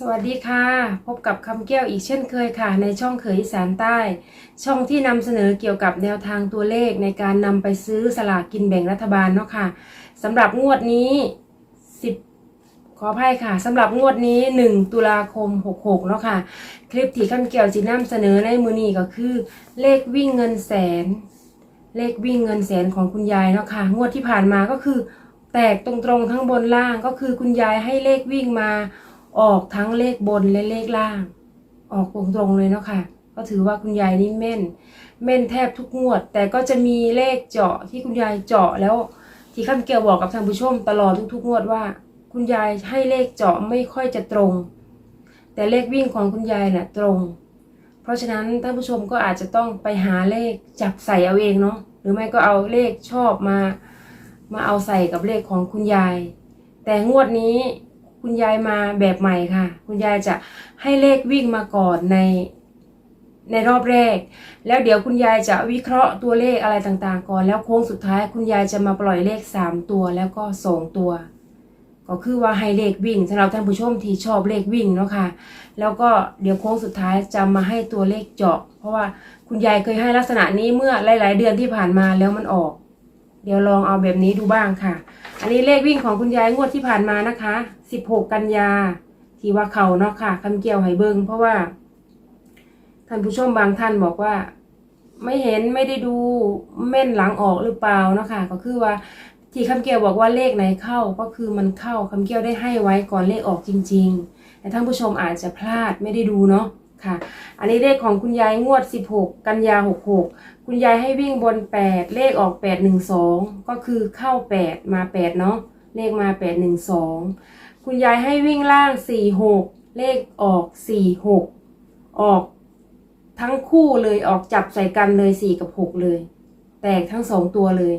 สวัสดีค่ะ พบกับคำแก้วอีกเช่นเคยค่ะ ในช่องเขยอีสานใต้ ช่องที่นำเสนอเกี่ยวกับแนวทางตัวเลขในการนำไปซื้อสลากกินแบ่งรัฐบาลเนาะค่ะสำหรับงวดนี้10ขออภัยค่ะสำหรับงวดนี้ 1 ตุลาคม 66เนาะค่ะ คลิปที่คำแก้วจีนำเสนอในมือนี้ก็คือ เลขวิ่งเงินแสน เลขวิ่งเงินแสนของคุณยายเนาะค่ะ งวดที่ผ่านมาก็คือ แตกตรงๆทั้งบนล่างก็คือคุณยายให้เลขวิ่งมา ออกทั้งเลขบนและเลขล่าง ออกตรงๆเลยเนาะค่ะ ก็ถือว่าคุณยายนี่แม่น แม่นแทบทุกงวด แต่ก็จะมีเลขเจาะที่คุณยายเจาะแล้ว ที่ข้ามเกียวบอกกับท่านผู้ชมตลอดทุกๆงวดว่า คุณยายให้เลขเจาะไม่ค่อยจะตรง แต่เลขวิ่งของคุณยายน่ะตรง เพราะฉะนั้นท่านผู้ชมก็อาจจะต้องไปหาเลขจับใส่เอาเองเนาะหรือไม่ก็เอาเลขชอบมา มาเอาใส่กับเลขของคุณยาย แต่งวดนี้ คุณยายมาแบบใหม่ค่ะ คุณยายจะให้เลขวิ่งมาก่อนในในรอบแรก แล้วเดี๋ยวคุณยายจะวิเคราะห์ตัวเลขอะไรต่างๆ ก่อน แล้วโค้งสุดท้ายคุณยายจะมาปล่อยเลขสามตัวแล้วก็สองตัว ก็คือว่าให้เลขวิ่งสำหรับท่านผู้ชมที่ชอบเลขวิ่งเนาะค่ะแล้วก็เดี๋ยวโค้งสุดท้ายจะมาให้ตัวเลขเจาะ เพราะว่าคุณยายเคยให้ลักษณะนี้เมื่อหลาย ๆ เดือนที่ผ่านมาแล้วมันออก เดี๋ยวลองเอาแบบนี้ดูบ้างค่ะ อันนี้เลขวิ่งของคุณยายงวดที่ผ่านมานะคะ 16 กันยา ที่ว่าเขาเนาะค่ะคำเกี่ยวไหเบิงเพราะว่า ท่านผู้ชมบางท่านบอกว่า ไม่เห็นไม่ได้ดูแม่นหลังออกหรือเปล่าเนาะค่ะ ก็คือว่าที่คำเกี่ยวบอกว่าเลขไหนเข้าก็คือมันเข้าคำเกี่ยวได้ให้ไว้ก่อนเลขออกจริง ๆ แต่ท่านผู้ชมอาจจะพลาดไม่ได้ดูเนาะค่ะ อันนี้เลขของคุณยายงวด 16 กันยา 66 คุณยายให้วิ่งบน8เลขออก812ก็คือเข้า8มา8เนาะเลขมา812คุณยายให้วิ่งล่าง46เลขออก46ออกทั้งคู่เลยออกจับใส่กันเลย4กับ6เลย แตกทั้ง2ตัวเลย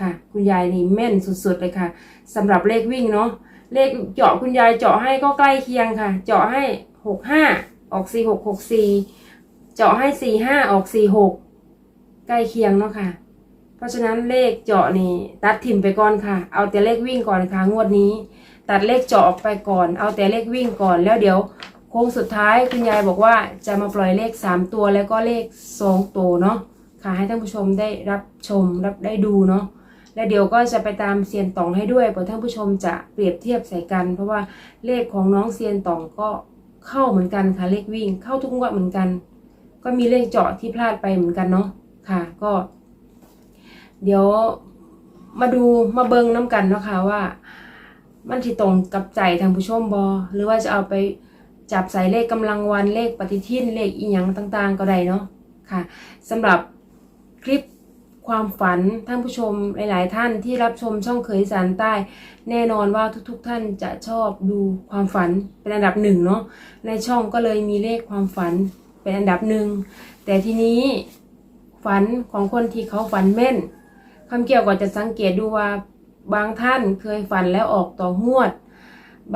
ค่ะ คุณยายนี่แม่นสุดๆเลยค่ะสำหรับเลขวิ่งเนาะเลขเจาะคุณยายเจาะให้ก็ใกล้เคียงค่ะ เจาะให้65ออก4664เจาะให้45ออก46 ใกล้เคียงเนาะค่ะ เพราะฉะนั้นเลขเจาะนี่ตัดถิ่มไปก่อนค่ะ เอาแต่เลขวิ่งก่อนค่ะงวดนี้ ตัดเลขเจาะออกไปก่อน เอาแต่เลขวิ่งก่อนแล้วเดี๋ยวโค้งสุดท้ายคุณยายบอกว่าจะมาปล่อยเลข 3 ตัวแล้วก็เลข2ตัวเนาะค่ะให้ท่านผู้ชมได้รับชมรับได้ดูเนาะแล้วเดี๋ยวก็จะไปตามเซียนตองให้ด้วยเผื่อท่านผู้ชมจะเปรียบเทียบใส่กัน เพราะว่าเลขของน้องเซียนตองก็เข้าเหมือนกันค่ะเลขวิ่งเข้าทุกงวดเหมือนกัน ก็มีเลขเจาะที่พลาดไปเหมือนกันเนาะ ค่ะก็ เดี๋ยวมาดูมาเบิงน้ำกันเนาะคะว่า มันที่ตรงกับใจทางผู้ชมบอหรือว่าจะเอาไปจับใส่เลขกำลังวันเลขปฏิทินเลขอีหยังต่างๆ ก็ได้เนาะค่ะสำหรับคลิปความฝันท่านผู้ชมหลาย ๆ ท่านที่รับชมช่องเคยสารใต้ แน่นอนว่าทุก ๆ ท่านจะชอบดูความฝันเป็นอันดับหนึ่งเนาะในช่องก็เลยมีเลขความฝันเป็นอันดับหนึ่งแต่ทีนี้ ฝันของคนที่เขาฝันแม่นคำเกี่ยวก็จะสังเกตดูว่าบางท่านเคยฝันแล้วออกต่อหวด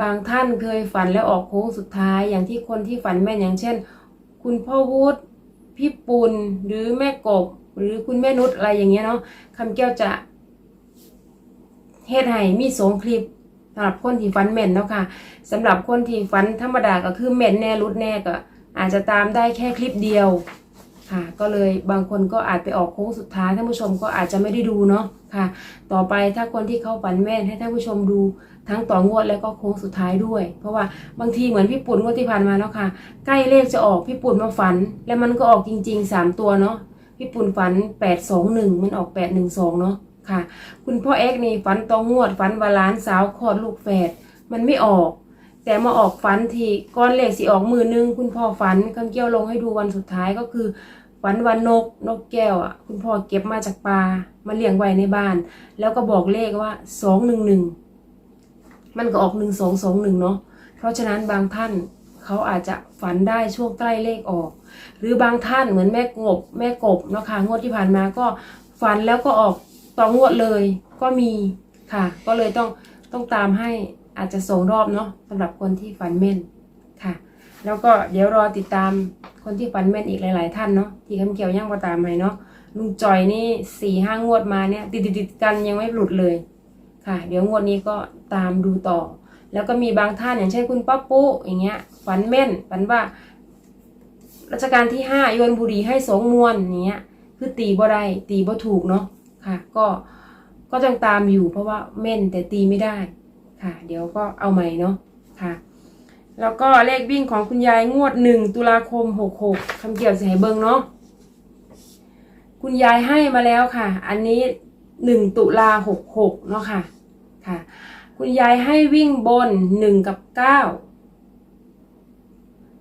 บางท่านเคยฝันแล้วออกโค้งสุดท้าย อย่างที่คนที่ฝันแม่นอย่างเช่น คุณพ่อวุฒิพี่ปุณหรือแม่กบ หรือคุณแม่นุชอะไรอย่างเงี้ยเนาะคำแก้วจะเฮ็ดให้มีสองคลิปสำหรับคนที่ฝันแม่นเนาะค่ะสำหรับคนที่ฝันธรรมดาก็คือแม่นแน่รุดแน่ก็อาจจะตามได้แค่คลิปเดียว ค่ะ ก็เลยบางคนก็อาจไปออกโค้งสุดท้ายท่านผู้ชมก็อาจจะไม่ได้ดูเนาะค่ะ ต่อไปถ้าคนที่เขาฝันแม่นให้ท่านผู้ชมดูทั้งต่องวดแล้วก็โค้งสุดท้ายด้วย เพราะว่าบางทีเหมือนพี่ปุ่นงวดที่ผ่านมาเนาะค่ะ ใกล้เลขจะออกพี่ปุ่นมาฝัน แล้วมันก็ออกจริงๆสามตัวเนาะพี่ปุ่นฝันแปดสองหนึ่งมันออกแปดหนึ่งสองเนาะค่ะ คุณพ่อเอ็กนี่ฝันตองงวดฝันวาลานสาวคลอดลูกแฝดมันไม่ออก แต่มาออกฝันทีก้อนเลขสิออกมือนึงคุณพ่อฝันคำเกี้ยวลงให้ดูวันสุดท้ายก็คือฝันวันนกนกแก้วอะ คุณพ่อเก็บมาจากปลามาเลี้ยงไว้ในบ้าน แล้วก็บอกเลขว่าสองหนึ่งหนึ่งมันก็ออกหนึ่งสองสองหนึ่งเนาะเพราะฉะนั้นบางท่านเขาอาจจะฝันได้ช่วงใกล้เลขออก หรือบางท่านเหมือนแม่กบแม่กบเนาะค่ะงวดที่ผ่านมาก็ฝันแล้วก็ออกต่องวดเลยก็มีค่ะ ก็เลยต้องต้องตามให้ อาจจะส่งรอบเนาะสำหรับคนที่ฝันแม่นค่ะ แล้วก็เดี๋ยวรอติดตามคนที่ฝันแม่นอีกหลาย ๆ ท่านเนาะที่คำเกี่ยวย่างก็ตามไปเนาะลุงจอยนี่สี่ห้างวดมาเนี่ยติดๆกันยังไม่หลุดเลยค่ะ เดี๋ยวงวดนี้ก็ตามดูต่อ แล้วก็มีบางท่านอย่างเช่นคุณป้าปุ๊อย่างเงี้ยฝันแม่นฝันว่ารัชกาลที่ห้าโยนบุรีให้สองมวนอย่างเงี้ยคือตีบ่ได้ตีบ่ถูกเนาะค่ะ ก็ก็ต้องตามอยู่เพราะว่าแม่นแต่ตีไม่ได้ ค่ะ เดี๋ยวก็เอาใหม่เนาะค่ะ แล้วก็เลขวิ่งของคุณยายงวดหนึ่งตุลาคมหกหกคำเกี่ยวใส่เบิงเนาะคุณยายให้มาแล้วค่ะ อันนี้หนึ่งตุลาหกหกเนาะค่ะค่ะ คุณยายให้วิ่งบนหนึ่งกับเก้า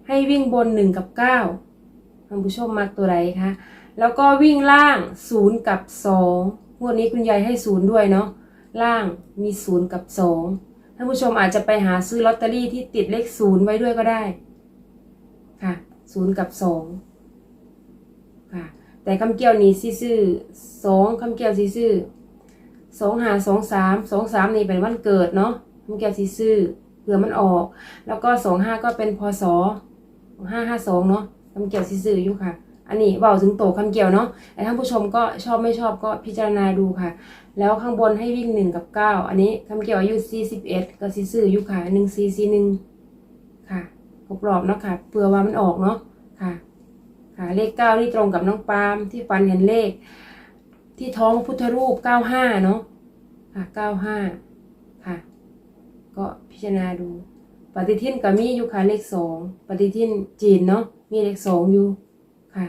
ให้วิ่งบนหนึ่งกับเก้าท่านผู้ชมมักตัวใดคะแล้วก็วิ่งล่างศูนย์กับสองงวดนี้คุณยายให้ศูนย์ด้วยเนาะ ล่างมีศูนย์กับสองท่านผู้ชมอาจจะไปหาซื้อลอตเตอรี่ที่ติดเลขศูนย์ไว้ด้วยก็ได้ ค่ะศูนย์กับสองค่ะ แต่คำเกี่ยวนี้ซื่อสองคำเกี่ยวซื่อสองหาสองสามสองสามนี่เป็นวันเกิดเนาะคำเกี่ยวซื่อเผื่อมันออก แล้วก็สองห้าก็เป็นพศห้าห้าสองเนาะคำเกี่ยวซีซื่ออยู่ค่ะ อันนี้เบาถึงโตคำเกี่ยวเนาะแต่ท่านผู้ชมก็ชอบไม่ชอบก็พิจารณาดูค่ะ แล้วข้างบนให้วิ่งหนึ่งกับเก้าอันนี้คำเกี่ยวอายุสี่สิบเอ็ดก็ซีซื่ออยู่ค่ะหนึ่งสี่สี่หนึ่งค่ะครบรอบเนาะค่ะเผื่อว่ามันออกเนาะค่ะ ค่ะเลขเก้านี่ตรงกับน้องปาล์มที่ฟันเห็นเลข ที่ท้องพุทธรูปเก้าห้าเนาะค่ะเก้าห้าค่ะ ก็พิจารณาดู ปฏิทินก็มีอยู่ค่ะเลขสองปฏิทินจีนเนาะมีเลขสองอยู่ ค่ะ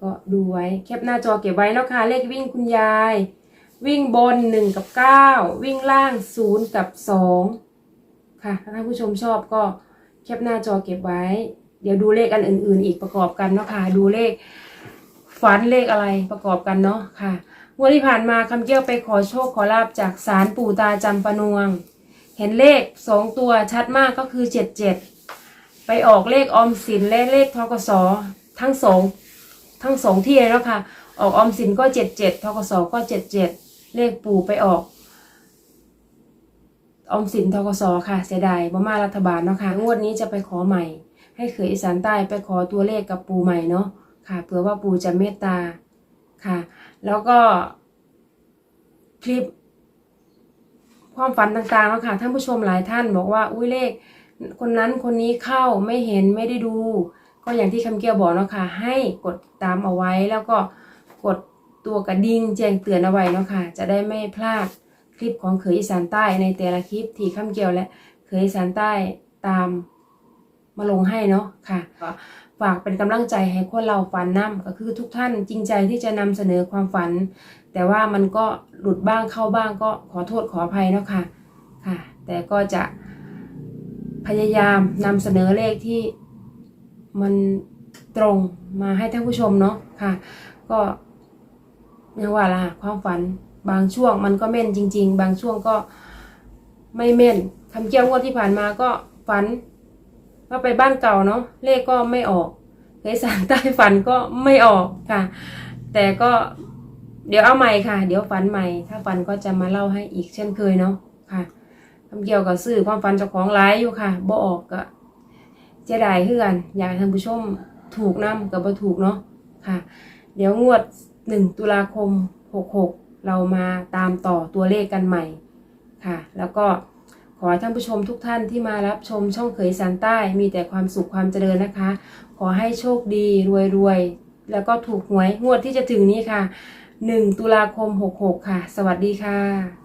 ก็ดูไว้แคปหน้าจอเก็บไว้นะค่ะเลขวิ่งคุณยาย วิ่งบนหนึ่งกับเก้าวิ่งล่างศูนย์กับสองค่ะ ถ้าท่านผู้ชมชอบก็แคปหน้าจอเก็บไว้ เดี๋ยวดูเลขอันอื่น ๆ อีกประกอบกันเนาะค่ะ ดูเลขฝันเลขอะไรประกอบกันเนาะค่ะงวดที่ผ่านมาคำเกี้ยวไปขอโชคขอลาบจากศาลปู่ตาจำปนวง เห็นเลขสองตัวชัดมากก็คือเจ็ดเจ็ดไปออกเลขออมสินและเลขทกส ทั้งสองทั้งสองที่แล้วค่ะ ออกออมสินก็เจ็ดเจ็ดทกสก็เจ็ดเจ็ดเลขปู่ไปออก ออมสินทกสค่ะ เสียดายบ่มารัฐบาลเนาะค่ะ งวดนี้จะไปขอใหม่ ให้เขยอีสานใต้ไปขอตัวเลขกับปู่ใหม่เนาะค่ะเผื่อว่าปู่จะเมตตาค่ะ แล้วก็คลิปความฝันต่างๆแล้วค่ะท่านผู้ชมหลายท่านบอกว่าอุ้ยเลข คนนั้นคนนี้เข้าไม่เห็นไม่ได้ดู ก็อย่างที่คำเกียวบอกเนาะค่ะให้กดตามเอาไว้แล้วก็กดตัวกระดิ่งแจ้งเตือนเอาไว้เนาะค่ะจะได้ไม่พลาดคลิปของเขยอีสานใต้ในแต่ละคลิปที่คำเกียวและเขยอีสานใต้ตามมาลงให้เนาะค่ะก็ฝากเป็นกำลังใจให้คนเราฝันน้ำก็คือทุกท่านจริงใจที่จะนำเสนอความฝัน แต่ว่ามันก็หลุดบ้างเข้าบ้างก็ขอโทษขออภัยเนาะค่ะค่ะ แต่ก็จะพยายามนำเสนอเลขที่ มันตรงมาให้ท่านผู้ชมเนาะค่ะ ก็ยังว่าละความฝันบางช่วงมันก็แม่นจริง ๆ บางช่วงก็ไม่แม่นคำเกี่ยวงวดที่ผ่านมาก็ฝันว่าไปบ้านเก่าเนาะเลขก็ไม่ออกเคยสารใต้ฝันก็ไม่ออกค่ะ แต่ก็เดี๋ยวเอาใหม่ค่ะ เดี๋ยวฝันใหม่ ถ้าฝันก็จะมาเล่าให้อีกเช่นเคยเนาะค่ะคำเกี่ยวกับสื่อความฝันเจ้าของร้ายอยู่ค่ะบ่ออกก็ เจะได้เพื่อน อยากให้ท่านผู้ชมถูกนำกับบ่ถูกเนาะค่ะ เดี๋ยวงวดหนึ่งตุลาคมหกหกเรามาตามต่อตัวเลขกันใหม่ค่ะ แล้วก็ขอให้ท่านผู้ชมทุกท่านที่มารับชมช่องเขยสานใต้มีแต่ความสุขความเจริญนะคะ ขอให้โชคดีรวยรวยๆแล้วก็ถูกหวยงวดที่จะถึงนี้ค่ะ 1 ตุลาคม 66 ค่ะ สวัสดีค่ะ